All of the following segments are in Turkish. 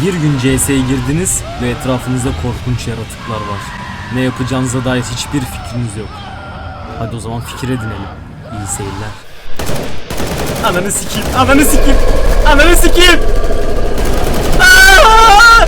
Bir gün CS'ye girdiniz ve etrafınızda korkunç yaratıklar var. Ne yapacağınıza dair hiçbir fikriniz yok. Hadi o zaman fikir edinelim. İyi seyirler. Ananı sikeyim, ananı sikeyim, ananı sikeyim. Aa!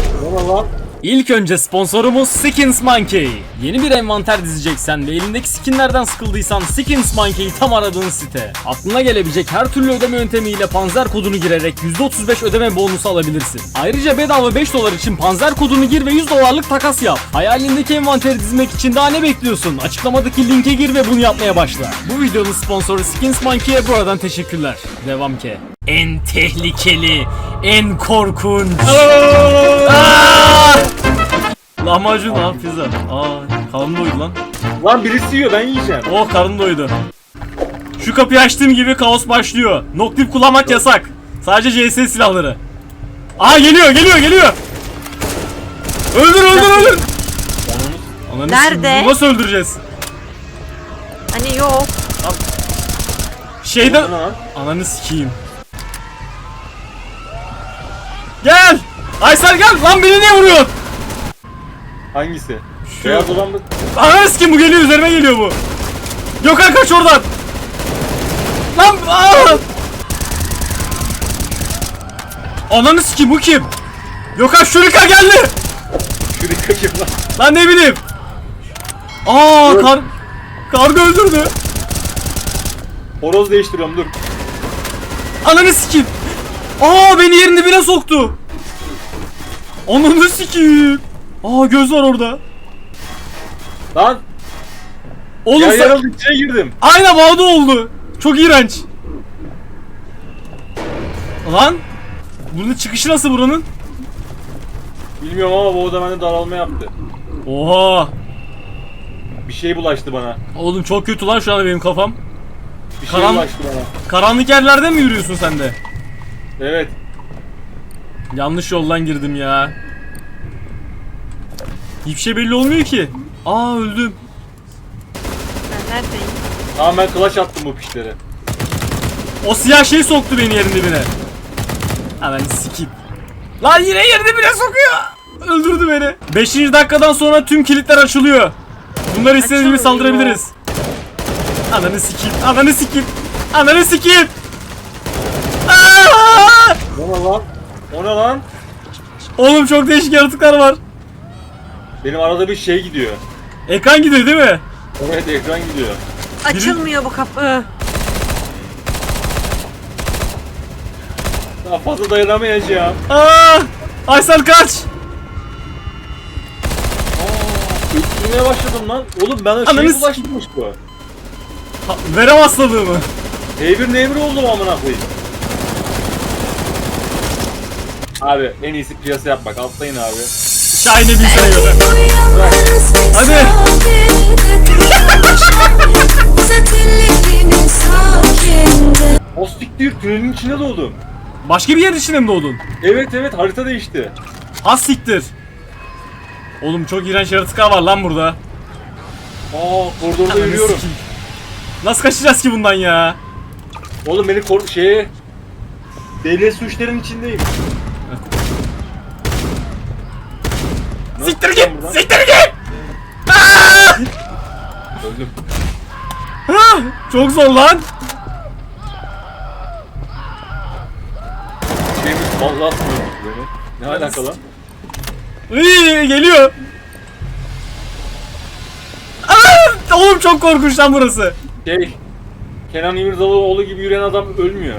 İlk önce sponsorumuz Skins Monkey. Yeni bir envanter dizeceksen ve elindeki skinlerden sıkıldıysan Skins Monkey tam aradığın site. Aklına gelebilecek her türlü ödeme yöntemiyle panzer kodunu girerek %35 ödeme bonusu alabilirsin. Ayrıca bedava 5 dolar için panzer kodunu gir ve 100 dolarlık takas yap. Hayalindeki envanteri dizmek için daha ne bekliyorsun? Açıklamadaki linke gir ve bunu yapmaya başla. Bu videonun sponsoru Skins Monkey'e buradan teşekkürler. Devam ki. En tehlikeli, en korkunç. Aa! Lahmacun ha pizza. Aa karnım doydu lan. Lan birisi yiyor ben yiyeceğim. Oh karnım doydu. Şu kapıyı açtığım gibi kaos başlıyor. Noktip kullanmak yasak. Sadece CS silahları. Aa geliyor geliyor geliyor. Öldür öldür öldür. Ananı Nerede? bunu Nasıl öldüreceğiz? Hani yok. Şeyde... Lan. Ananı sikeyim. Gel! Aysel gel! Lan beni niye vuruyorsun? Hangisi? Şu- Beyaz olan mı? Ananı sikeyim bu geliyor üzerime geliyor bu. Gökhan kaç oradan. Lan aa! Ananı sikeyim bu kim? Gökhan şurika geldi. Şuraya kim lan? Lan ne bileyim. Aa kar karga öldürdü. Horoz değiştiriyorum dur. Ananı sikeyim. Aa beni yerin dibine soktu. Ananı sikeyim. Aa göz var orada. Lan Oğlum yer sen... yarıldı içine girdim. Aynen bağda oldu. Çok iğrenç. Lan. Bunun çıkışı nasıl buranın? Bilmiyorum ama bu oda bende daralma yaptı. Oha. Bir şey bulaştı bana. Oğlum çok kötü lan şu an benim kafam. Bir şey Karan- bulaştı bana. Karanlık yerlerde mi yürüyorsun sen de? Evet. Yanlış yoldan girdim ya. Hiçbir şey belli olmuyor ki. Aa öldüm. Ben neredeyim? Tamam ben kılaç attım bu pişleri. O siyah şey soktu beni yerin dibine. Hemen sikip. Lan yine yerin dibine sokuyor. Öldürdü beni. 5. dakikadan sonra tüm kilitler açılıyor. Bunları istediğimiz gibi saldırabiliriz. Ananı sikeyim. Ananı sikeyim. Ananı sikeyim. Aa! O ne lan? O ne lan? Oğlum çok değişik yaratıklar var. Benim arada bir şey gidiyor. Ekran gidiyor değil mi? Evet ekran gidiyor. Açılmıyor bu kapı. Daha fazla dayanamayacağım. Aa! Aysel kaç. Öksürmeye başladım lan. Oğlum bana Ananı şey s- bulaştırmış bu. Ha, verem hastalığı mı? H1 N1 oldum amına koyayım. Abi en iyisi piyasa yapmak. Atlayın abi. Şahane bir şey göre. Hadi. O siktir tünelin içine doğdum. Başka bir yer içinde mi doğdun? Evet evet harita değişti. Az siktir. Oğlum çok iğrenç yaratıklar var lan burada. Aa koridorda Ananı yürüyorum. sikeyim. Nasıl kaçacağız ki bundan ya? Oğlum beni kor şeye Deli suçların içindeyim. Siktir git! Siktir git! Aa! Öldüm. Çok zor lan. Şeyimiz vallahi sınırmış beni. Ne alaka lan? Iy, geliyor. Aa! Oğlum çok korkunç lan burası. Şey Kenan İmirzalıoğlu gibi yürüyen adam ölmüyor.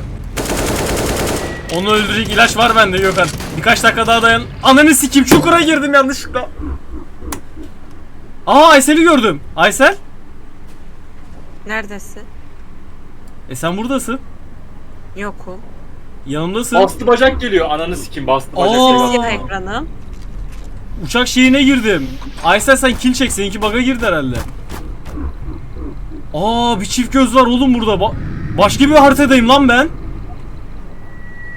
Onu öldürecek ilaç var bende Gökhan. Birkaç dakika daha dayan. Ananı sikeyim çukura girdim yanlışlıkla. Aa Aysel'i gördüm. Aysel? Neredesin? E sen buradasın. Yokum. Yanımdasın. Bastı bacak geliyor. Ananı sikim bastı bacak Aa. geliyor. Siyah ekranım. Uçak şeyine girdim. Aysel sen kill çek. Seninki bug'a girdi herhalde. Aa bir çift göz var oğlum burada. Ba- başka bir haritadayım lan ben.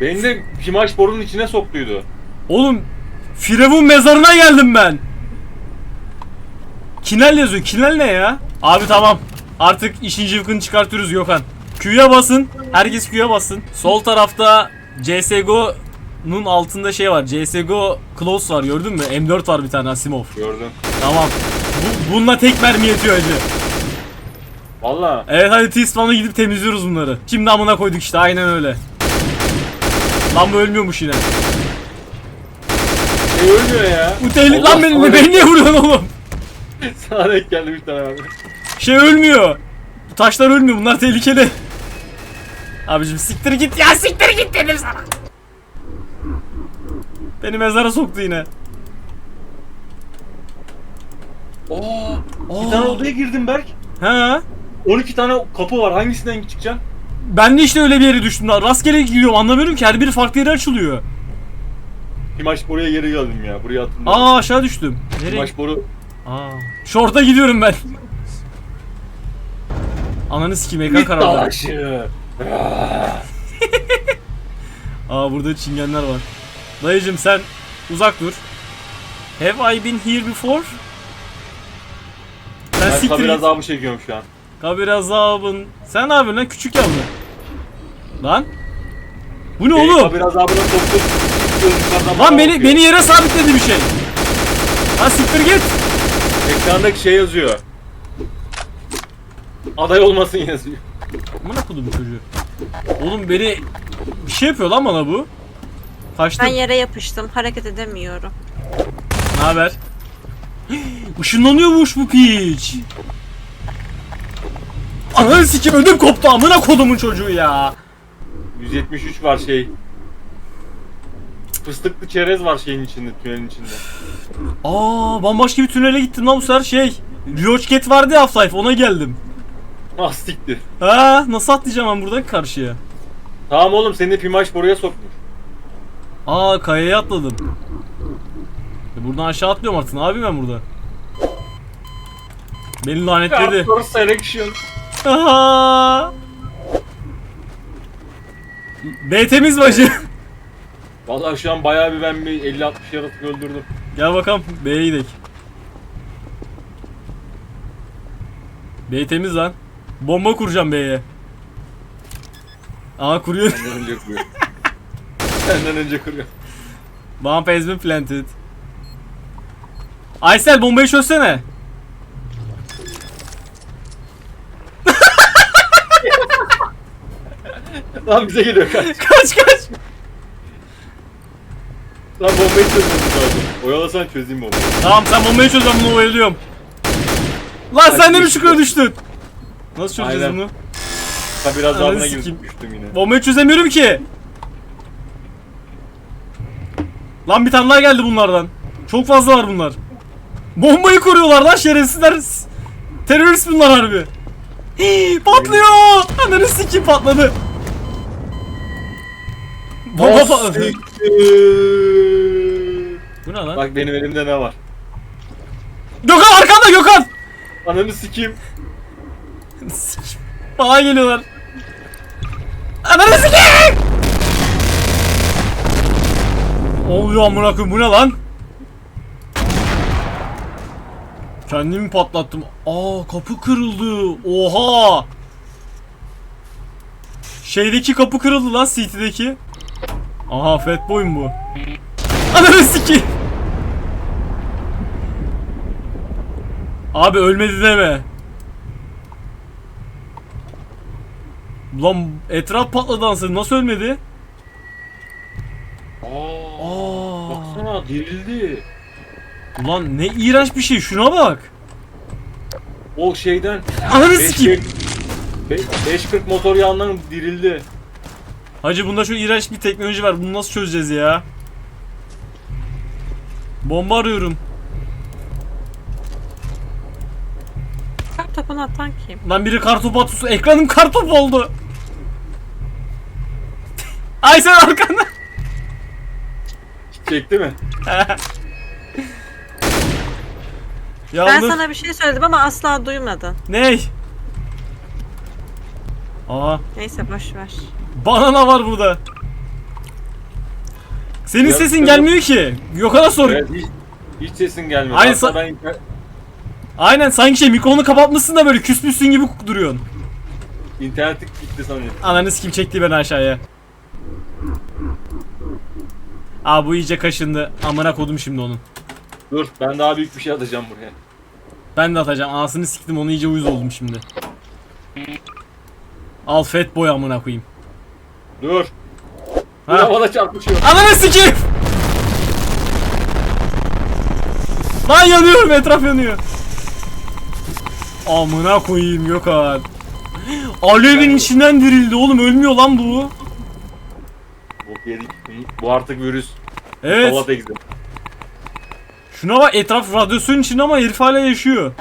Beni de Pimaş borunun içine soktuydu. Oğlum Firavun mezarına geldim ben. Kinel yazıyor. Kinel ne ya? Abi tamam. Artık işin cıvkını çıkartıyoruz Gökhan. Q'ya basın. Herkes Q'ya basın. Sol tarafta CSGO CSGO'nun altında şey var. CSGO Close var gördün mü? M4 var bir tane Asimov. Gördüm. Tamam. Bu, bununla tek mermi yetiyor acı. Valla. Evet hadi T-Spawn'a gidip temizliyoruz bunları. Şimdi amına koyduk işte aynen öyle. Lan bu ölmüyormuş yine. Şey ölmüyor ya. Bu tehlikeli lan beni, sana beni niye vuruyorsun oğlum? Sana denk geldi bir tane abi. Şey ölmüyor. Bu taşlar ölmüyor bunlar tehlikeli. Abicim siktir git ya siktir git dedim sana. Beni mezara soktu yine. Oo. Bir tane odaya girdim Berk. Ha? 12 tane kapı var. Hangisinden çıkacaksın? Ben de işte öyle bir yere düştüm. lan. Rastgele gidiyorum anlamıyorum ki her biri farklı yere açılıyor. Himaş buraya geri geldim ya. Buraya attım. Aa aşağı düştüm. Nereye? Himaş boru. Aa. Şorta gidiyorum ben. Ananı sikeyim ekran karardı. dalaşı. Aa burada çingenler var. Dayıcım sen uzak dur. Have I been here before? Sen Ben siktir kabir git. azabı çekiyorum şu an. Kabir azabın. Sen ne yapıyorsun lan küçük yavru? Lan? Bu ne Beni oğlum? Kabir azabına soktuk. Gözlüklerden Lan beni beni yere sabitledi bir şey. Lan siktir git. Ekrandaki şey yazıyor. Aday olmasın yazıyor. Amına kodum çocuğu. Oğlum beni bir şey yapıyor lan bana bu. Kaçtım. Ben yere yapıştım. Hareket edemiyorum. Ne haber? Işınlanıyormuş bu piç. Ananı sikim ödüm koptu amına kodumun çocuğu ya. 173 var şey. Fıstıklı çerez var şeyin içinde, tünelin içinde. Aa bambaşka bir tünele gittim lan bu sefer şey. Riochket vardı ya Half-Life ona geldim. Ah siktir. Ha nasıl atlayacağım ben buradan karşıya? Tamam oğlum seni de Pimaş boruya sokmuş. Aa kayaya atladım. E, buradan aşağı atlıyorum artık ne yapayım ben burada? Beni lanetledi. Cartor Selection. Aha. B temiz bacı. Vallahi şu an bayağı bir ben bir 50-60 yaratık öldürdüm. Gel bakalım B'ye gidelim. B temiz lan. Bomba kuracağım B'ye. Aa kuruyor. Senden önce kuruyor. Senden önce kuruyor. Bomb has been planted. Aysel bombayı çözsene. Lan bize geliyor kaç. kaç kaç. Lan bombayı çözmemiz lazım. Oyalasan çözeyim bombayı. Tamam sen bombayı çöz ben bunu oyalıyorum. Lan sen de mi çukura düştün? Nasıl çözeceğiz Aynen. bunu? Ha biraz Ananı daha sikeyim. girdim düştüm yine. Bombayı çözemiyorum ki. Lan bir tane daha geldi bunlardan. Çok fazla var bunlar. Bombayı kuruyorlar lan şerefsizler. S- Terörist bunlar harbi. Hii, patlıyor. Ananı sikim patladı. Ah, patladı. siktir. Bu ne lan? Bak benim elimde ne var? Gökhan arkanda Gökhan. Ananı sikeyim. Sikim. Bana geliyorlar. Ananı sikeyim. Oluyor amına koyayım bu ne lan? Kendimi patlattım. Aa kapı kırıldı. Oha. Şeydeki kapı kırıldı lan CT'deki. Aha Fatboy'um bu. Ananı sikeyim. Abi ölmedi deme. Lan etraf patladı ansın nasıl ölmedi? Aa, Aa. baksana dirildi. Ulan ne iğrenç bir şey şuna bak. O şeyden Ananı 540 sikeyim. be- 540 motor yağından dirildi. Hacı bunda çok iğrenç bir teknoloji var. Bunu nasıl çözeceğiz ya? Bomba arıyorum. Kart topunu atan kim? Lan biri kartopu atıyorsa ekranım kartop oldu. Ay sen arkanda. Çekti mi? ya Ben Onur- sana bir şey söyledim ama asla duymadın. Ney? Aa, Neyse boş ver. Banana var burada. Senin Ya, sesin gelmiyor ki. Gökhan'a sor. Evet, hiç, hiç sesin gelmiyor. Hayır, Hatta sa- ben Aynen sanki şey mikrofonu kapatmışsın da böyle küsmüşsün gibi duruyorsun. internetim gitti sanıyorum. Ananı kim çekti beni aşağıya. Aa bu iyice kaşındı. Amına kodum şimdi onun. Dur ben daha büyük bir şey atacağım buraya. Ben de atacağım. Anasını siktim onu iyice uyuz oldum şimdi. Al fat boy amına koyayım. Dur. Ha. havada çarpışıyor. Ananı sikeyim. Lan yanıyorum etraf yanıyor. Amına koyayım yok abi. Alevin içinden dirildi oğlum ölmüyor lan bu. Bu yedik. Bu artık virüs. Evet. Hava egzi. Şuna bak etraf radyasyonun içinde ama herif hala yaşıyor.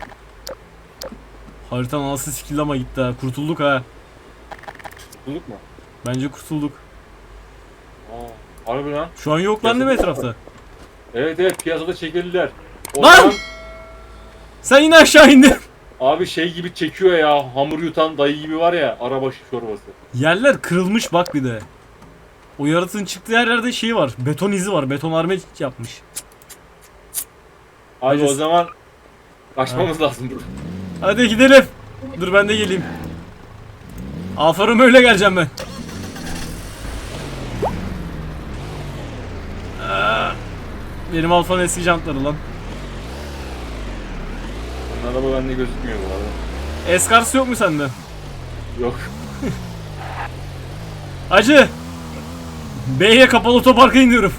Haritanın anası sikildi ama gitti ha. Kurtulduk ha. Bulduk mu? Bence kurtulduk. Aa, harbi lan. Şu an yok lan değil mi etrafta? Evet evet piyasada çekildiler. O Lan! Sen yine aşağı indin. Abi şey gibi çekiyor ya. Hamur yutan dayı gibi var ya. Arabaşı çorbası. Yerler kırılmış bak bir de. O yaratığın çıktığı her yerde şey var. Beton izi var. Betonarme yapmış. Abi Hadi. o zaman kaçmamız lazım dur. Hadi gidelim. Dur ben de geleyim. Romeo öyle geleceğim ben. Benim Alfa'nın eski jantları lan. Bunun araba bende gözükmüyor bu arada. Eskars yok mu sende? Yok. Hacı. B'ye kapalı otoparka iniyorum.